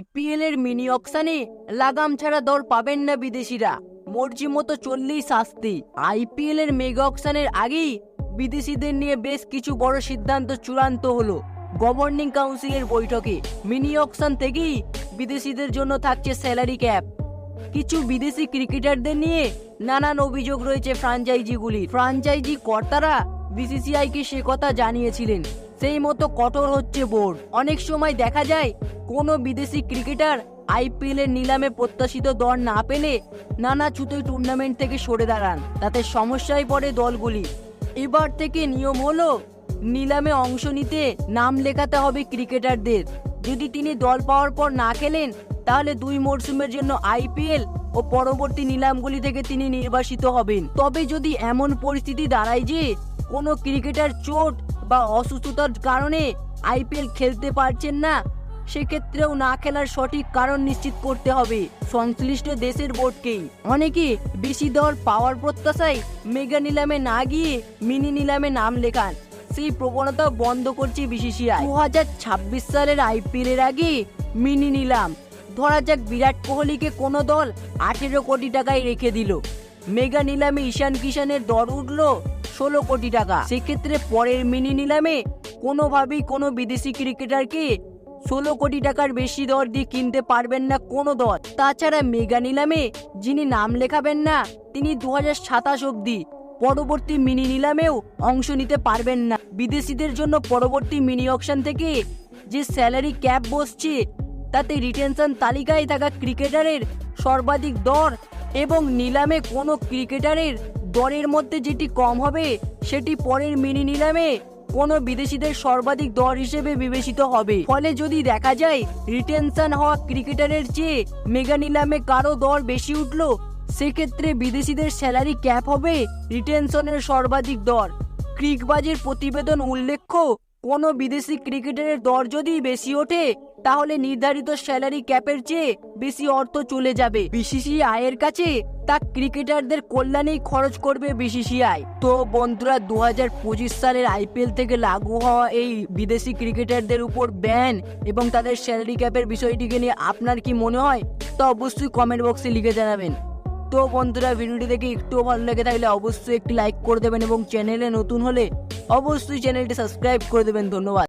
EPL এর mini অকশানে লাগাম ছাড়া দর পাবেন না বিদেশিরা। মর্জি মতো চললেই শাস্তি। আইপিএল এর মেগা অকশানের আগেই বিদেশিদের নিয়ে বেশ কিছু বড় সিদ্ধান্ত চূড়ান্ত হলো গভর্নিং কাউন্সিলের বৈঠকে। মিনি অকশন থেকেই বিদেশিদের জন্য থাকছে স্যালারি ক্যাপ। কিছু বিদেশি ক্রিকেটারদের নিয়ে নানান অভিযোগ রয়েছে ফ্রাঞ্চাইজিগুলি ফ্রাঞ্চাইজি কর্তারা বিসিসিআইকে সে কথা জানিয়েছিলেন। সেই মতো কঠোর হচ্ছে বোর্ড। অনেক সময় দেখা যায়, কোনো বিদেশি ক্রিকেটার আইপিএল এর নিলামে প্রত্যাশিত দর না পেলে নানা ছুতোই টুর্নামেন্ট থেকে সরে দাঁড়ান। তাতে সমস্যায় পড়ে দলগুলি। এবার থেকে নিয়ম হলো, নিলামে অংশ নিতে নাম লেখাতে হবে ক্রিকেটারদের। যদি তিনি দল পাওয়ার পর না খেলেন, তাহলে দুই মরশুমের জন্য আইপিএল ও পরবর্তী নিলামগুলি থেকে তিনি নির্বাসিত হবেন। তবে যদি এমন পরিস্থিতি দাঁড়ায় যে, কোনো ক্রিকেটার চোট বা অসুস্থতার কারণে আইপিএল খেলতে পারছেন না, সেক্ষেত্রেও না খেলার সঠিক কারণ নিশ্চিত করতে হবে সংশ্লিষ্ট দেশের বোর্ডকেই অনেকে বেশি দর পাওয়ার প্রত্যাশায় মেগা নিলামে না গিয়ে মিনি নিলামে নাম লেখান। সেই প্রবণতা বন্ধ করছে বিসিসিআই। দু হাজার ছাব্বিশ সালের আইপিএল এর আগে মিনি নিলাম। ধরা যাক বিরাট কোহলিকে কোনো দল আঠেরো কোটি টাকায় রেখে দিল। মেগা নিলামে ঈশান কিষানের দর উঠল ষোলো কোটি টাকা। সেক্ষেত্রে পরের মিনি নিলামে কোনোভাবেই কোনো বিদেশি ক্রিকেটারকে ষোলো কোটি টাকার বেশি দর দিয়ে কিনতে পারবেন না কোনো দল তাছাড়া মেগা নিলামে যিনি নাম লেখাবেন না, তিনি দু হাজার সাতাশ অব্দি পরবর্তী মিনি নিলামেও অংশ নিতে পারবেন না। বিদেশিদের জন্য পরবর্তী মিনি অকশন থেকে যে স্যালারি ক্যাপ বসছে, তাতে রিটেনশন তালিকায় থাকা ক্রিকেটারের সর্বাধিক দর এবং নিলামে কোনো ক্রিকেটারের দরের মধ্যে যেটি কম হবে, সেটি পরের মিনি নিলামে। কোনো বিদেশিদের সর্বাধিক দর হিসেবে বিবেচিত হবে। ফলে যদি দেখা যায়, রিটেনশন হওয়া ক্রিকেটারের চেয়ে মেগা নিলামে কারও দর বেশি উঠল, সেক্ষেত্রে বিদেশিদের স্যালারি ক্যাপ হবে রিটেনশনের সর্বাধিক দর। ক্রিকবাজের প্রতিবেদন উল্লেখ্য কোনো বিদেশি ক্রিকেটারের দর যদি বেশি ওঠে, তাহলে নির্ধারিত স্যালারি ক্যাপের চেয়ে বেশি অর্থ চলে যাবে। বিসিসিআই এর কাছে তা ক্রিকেটারদের কল্যাণেই খরচ করবে বিসিসিআই তো বন্ধুরা দু হাজার পঁচিশ সালের আইপিএল থেকে লাগু হওয়া এই বিদেশি ক্রিকেটারদের উপর ব্যান এবং তাদের স্যালারি ক্যাপের বিষয়টিকে নিয়ে আপনার কি মনে হয়, তো অবশ্যই কমেন্ট বক্সে লিখে জানাবেন। তো বন্ধুরা, ভিডিওটি দেখে একটু ভালো লেগে থাকলে অবশ্যই একটি লাইক করে দেবেন এবং চ্যানেলে নতুন হলে অবশ্যই চ্যানেলটি সাবস্ক্রাইব করে দেবেন ধন্যবাদ।